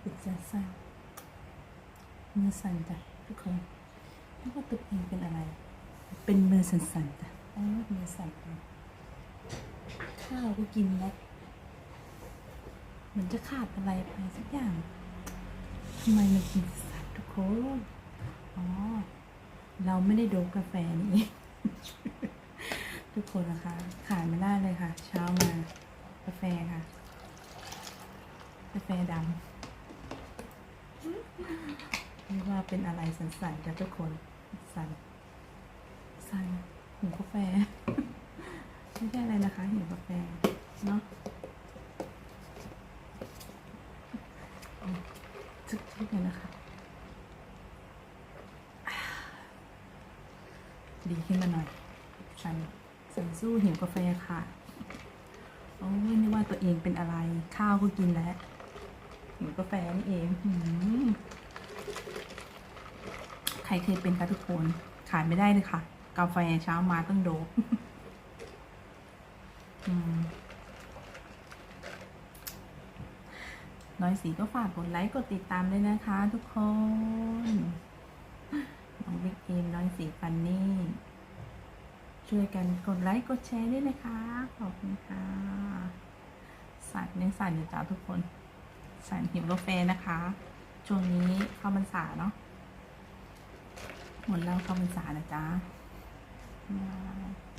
เป็นสั้นมือสั่นจ้ะทุกคนไม่ว่าตัวเองเป็นอะไร เป็นมือสั่นๆจ้ะโอ้มือสั่นข้าวก็กินแล้วเหมือนจะขาดอะไรไปสักอย่างทำไมมันกินสั่นทุกคนอ๋อ เราไม่ได้โดบกาแฟนี่ทุกคนนะคะขาดไม่ได้เลยค่ะ เช้ามากาแฟค่ะ กาแฟดำ ไม่ว่าเป็นอะไรสั่นๆกับทุกคนสั่นสั่นหิวกาแฟ ไม่ใช่อะไรนะคะหิวกาแฟ เนาะเอาทึกๆเลยนะคะ ดีขึ้นมาหน่อยฉันฉันสู้หิวกาแฟค่ะ โอ้ยนึกว่าตัวเองเป็นอะไร ข้าวก็กินแล้ว หิวกาแฟนี่เองใครเคยเป็นคะทุกคน ขายไม่ได้เลยค่ะ กาแฟเช้ามาต้องโดบอืมน้อยสีก็ฝากกดไลค์กดติดตามด้วยนะคะ ทุกคน น้องบิ๊กเอมน้อยสีฟันนี่ ช่วยกันกดไลค์กดแชร์ด้วยนะคะ ขอบคุณค่ะ สั่นยังสั่นอยู่จ้าทุกคน สารหิวกาแฟนะคะ ช่วงนี้เข้าพรรษาเนาะหมดแล้วเข้าพรรษานะจ๊ะบ๊า